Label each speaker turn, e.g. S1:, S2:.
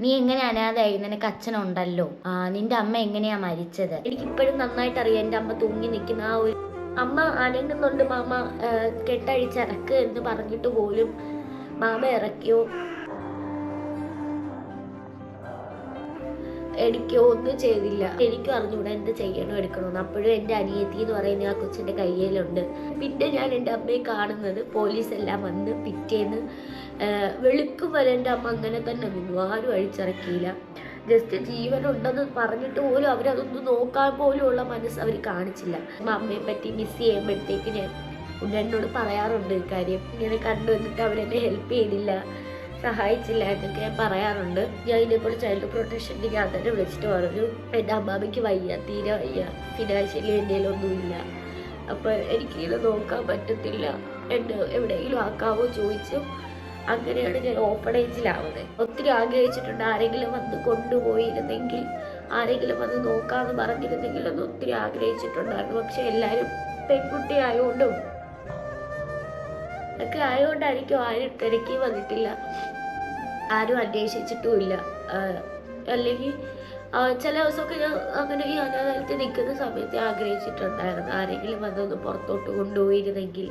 S1: നീ എങ്ങനെ അനാഥായി നിനക്ക് അച്ഛനുണ്ടല്ലോ. ആ നിന്റെ അമ്മ എങ്ങനെയാ മരിച്ചത്? എനിക്കിപ്പോഴും നന്നായിട്ട് അറിയാം എന്റെ അമ്മ തൂങ്ങി നിൽക്കുന്ന ആ ഒരു അമ്മ അനങ്ങുന്നുണ്ട് മാമ. കെട്ടഴിച്ചറക്ക് കെട്ടഴിച്ച് എന്ന് പറഞ്ഞിട്ട് പോലും മാമ ഇറക്കിയോ? എനിക്കോ ഒന്നും ചെയ്തില്ല. എനിക്കും അറിഞ്ഞൂടാ എന്ത് ചെയ്യണോ എടുക്കണമെന്ന് അപ്പോഴും എന്റെ അനിയത്തി എന്ന് പറയുന്ന ആ കൊച്ചിന്റെ കയ്യിലുണ്ട്. പിന്നെ ഞാൻ എന്റെ അമ്മയെ കാണുന്നത് പോലീസ് എല്ലാം വന്ന് പിറ്റേന്ന് വെളുക്കും വരെ എന്റെ അമ്മ അങ്ങനെ തന്നെ നിന്നു. ആരും അഴിച്ചിറക്കിയില്ല. ജസ്റ്റ് ജീവനുണ്ടെന്ന് പറഞ്ഞിട്ട് പോലും അവരതൊന്നും നോക്കാൻ പോലും ഉള്ള മനസ്സ് അവർ കാണിച്ചില്ല. അമ്മ അമ്മയെ പറ്റി മിസ് ചെയ്യുമ്പോഴത്തേക്ക് ഞാൻ ഉണ്ണനോട് പറയാറുണ്ട് കാര്യം. ഇങ്ങനെ കണ്ടു വന്നിട്ട് അവരെന്നെ ഹെൽപ്പ് ചെയ്തില്ല. സഹായിച്ചില്ല എന്നൊക്കെ ഞാൻ പറയാറുണ്ട്. ഞാൻ ഇതേപോലെ ചൈൽഡ് പ്രൊട്ടക്ഷന്റെ ഞാൻ തന്നെ വിളിച്ചിട്ട് പറഞ്ഞു എന്റെ അമ്മാമ്മയ്ക്ക് വയ്യ തീരെ വയ്യ ഫിനാൻഷ്യലി എന്റെ ഒന്നുമില്ല അപ്പോൾ എനിക്കിത് നോക്കാൻ പറ്റത്തില്ല. എന്നെ എവിടെയെങ്കിലും ആക്കാവോ? ചോദിച്ചു. അങ്ങനെയാണ് ഞാൻ ഓപ്പണേജിലാവുന്നത് ഒത്തിരി ആഗ്രഹിച്ചിട്ടുണ്ട് ആരെങ്കിലും വന്ന് കൊണ്ടുപോയിരുന്നെങ്കിൽ ആരെങ്കിലും വന്ന് നോക്കാമെന്ന് പറഞ്ഞിരുന്നെങ്കിൽ എന്ന് ഒത്തിരി ആഗ്രഹിച്ചിട്ടുണ്ടായിരുന്നു. പക്ഷെ എല്ലാവരും പെൺകുട്ടി ആയതുകൊണ്ടും ഒക്കെ ആയതുകൊണ്ടായിരിക്കും ആരും തിരക്കി വന്നിട്ടില്ല. ആരും അന്വേഷിച്ചിട്ടുമില്ല. അല്ലെങ്കിൽ ചില ദിവസമൊക്കെ ഞാൻ അങ്ങനെ ഈ അനാഥാലയത്തിൽ നിൽക്കുന്ന സമയത്ത് ആഗ്രഹിച്ചിട്ടുണ്ടായിരുന്നു. ആരെങ്കിലും വന്നൊന്ന് പുറത്തോട്ട് കൊണ്ടുപോയിരുന്നെങ്കിൽ.